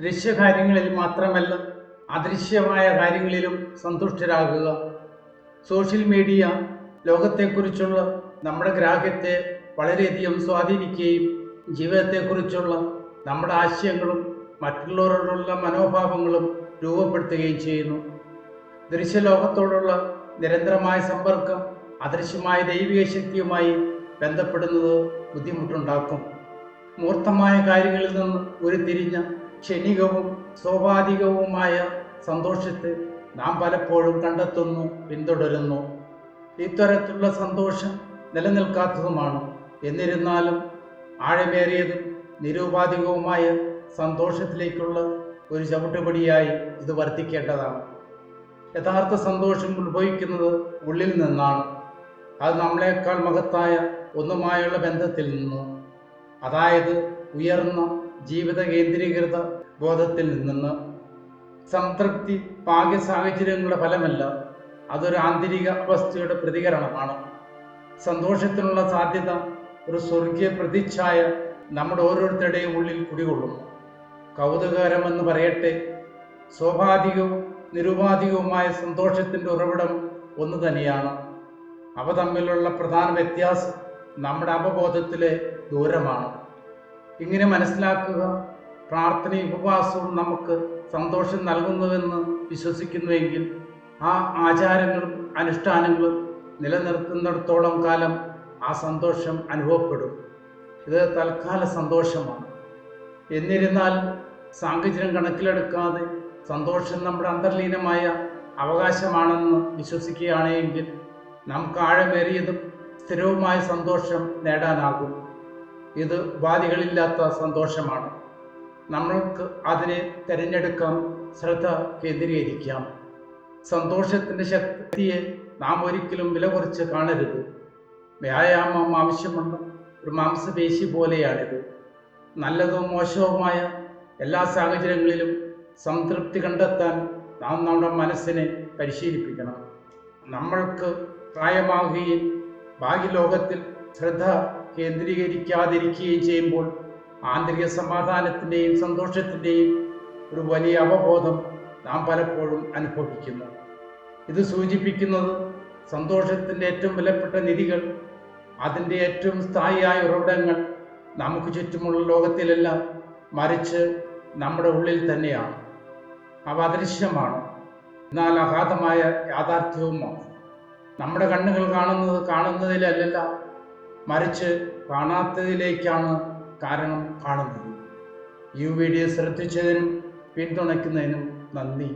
ദൃശ്യകാര്യങ്ങളിൽ മാത്രമല്ല അദൃശ്യമായ കാര്യങ്ങളിലും സന്തുഷ്ടരാകുക. സോഷ്യൽ മീഡിയ ലോകത്തെക്കുറിച്ചുള്ള നമ്മുടെ ഗ്രാഹ്യത്തെ വളരെയധികം സ്വാധീനിക്കുകയും ജീവിതത്തെക്കുറിച്ചുള്ള നമ്മുടെ ആശയങ്ങളും മറ്റുള്ളവരോടുള്ള മനോഭാവങ്ങളും രൂപപ്പെടുത്തുകയും ചെയ്യുന്നു. ദൃശ്യലോകത്തോടുള്ള നിരന്തരമായ സമ്പർക്കം അദൃശ്യമായ ദൈവിക ശക്തിയുമായി ബന്ധപ്പെടുന്നത് ബുദ്ധിമുട്ടുണ്ടാക്കും. മൂർത്തമായ കാര്യങ്ങളിൽ നിന്ന് ഉരുത്തിരിഞ്ഞ ക്ഷണികവും സ്വാഭാവികവുമായ സന്തോഷത്തെ നാം പലപ്പോഴും കണ്ടെത്തുന്നു പിന്തുടരുന്നു. ഇത്തരത്തിലുള്ള സന്തോഷം നിലനിൽക്കാത്തതുമാണ്. എന്നിരുന്നാലും ആഴമേറിയതും നിരുപാധികവുമായ സന്തോഷത്തിലേക്കുള്ള ഒരു ചവിട്ടുപടിയായി ഇത് വർദ്ധിക്കേണ്ടതാണ് യഥാർത്ഥ സന്തോഷം ഉത്ഭവിക്കുന്നത് ഉള്ളിൽ നിന്നാണ്. അത് നമ്മളെക്കാൾ മഹത്തായ ഒന്നുമായുള്ള ബന്ധത്തിൽ നിന്നു അതായത് ഉയർന്ന ജീവിത കേന്ദ്രീകൃത ബോധത്തിൽ നിന്ന് സംതൃപ്തി ഭാഗ്യ സാഹചര്യങ്ങളുടെ ഫലമല്ല. അതൊരു ആന്തരിക അവസ്ഥയുടെ പ്രതികരണമാണ്. സന്തോഷത്തിനുള്ള സാധ്യത ഒരു സ്വർഗീയ പ്രതിച്ഛായ നമ്മുടെ ഓരോരുത്തരുടെയും ഉള്ളിൽ കുടികൊള്ളുന്നു. കൗതുകകരമെന്ന് പറയട്ടെ സ്വാഭാവികവും നിരുപാധികവുമായ സന്തോഷത്തിന്റെ ഉറവിടം ഒന്ന് തന്നെയാണ്. അവ തമ്മിലുള്ള പ്രധാന വ്യത്യാസം നമ്മുടെ അവബോധത്തിലെ ദൂരമാണ്. ഇങ്ങനെ മനസ്സിലാക്കുക പ്രാർത്ഥനയും ഉപവാസവും നമുക്ക് സന്തോഷം നൽകുന്നുവെന്ന് വിശ്വസിക്കുന്നുവെങ്കിൽ ആ ആചാരങ്ങളും അനുഷ്ഠാനങ്ങളും നിലനിർത്തുന്നിടത്തോളം കാലം ആ സന്തോഷം അനുഭവപ്പെടും. ഇത് തൽക്കാല സന്തോഷമാണ്. എന്നിരുന്നാൽ സാഹചര്യം കണക്കിലെടുക്കാതെ സന്തോഷം നമ്മുടെ അന്തർലീനമായ അവകാശമാണെന്ന് വിശ്വസിക്കുകയാണെങ്കിൽ നമുക്ക് ആഴമേറിയതും സ്ഥിരവുമായ സന്തോഷം നേടാനാകും. ഇത് ഉപാധികളില്ലാത്ത സന്തോഷമാണ്. നമ്മൾക്ക് അതിനെ തിരഞ്ഞെടുക്കാം ശ്രദ്ധ കേന്ദ്രീകരിക്കാം. സന്തോഷത്തിന്റെ ശക്തിയെ നാം ഒരിക്കലും വില കുറച്ച് കാണരുത്. വ്യായാമം ആവശ്യമുള്ള ഒരു മാംസപേശി പോലെയാണിത്. നല്ലതും മോശവുമായ എല്ലാ സാഹചര്യങ്ങളിലും സംതൃപ്തി കണ്ടെത്താൻ നാം നമ്മുടെ മനസ്സിനെ പരിശീലിപ്പിക്കണം. നമ്മൾക്ക് പ്രായമാകുകയും ഭാഗ്യലോകത്തിൽ ശ്രദ്ധ കേന്ദ്രീകരിക്കാതിരിക്കുകയും ചെയ്യുമ്പോൾ ആന്തരിക സമാധാനത്തിന്റെയും സന്തോഷത്തിന്റെയും ഒരു വലിയ അവബോധം നാം പലപ്പോഴും അനുഭവിക്കുന്നു. ഇത് സൂചിപ്പിക്കുന്നത് സന്തോഷത്തിന്റെ ഏറ്റവും വിലപ്പെട്ട നിധികൾ അതിന്റെ ഏറ്റവും സ്ഥായിയായ ഉറവിടങ്ങൾ നമുക്ക് ചുറ്റുമുള്ള ലോകത്തിലെല്ലാം മറിച്ച് നമ്മുടെ ഉള്ളിൽ തന്നെയാണ്. അവ അദൃശ്യമാണ്. എന്നാൽ അഗാധമായ യാഥാർത്ഥ്യവുമാണ്. നമ്മുടെ കണ്ണുകൾ കാണുന്നത് കാണുന്നതിലല്ല മറിച്ച് കാണാത്തതിലേക്കാണ് കാരണം കാണുന്നത്. ഈ വീഡിയോ ശ്രദ്ധിച്ചതിനും പിന്തുണയ്ക്കുന്നതിനും നന്ദി.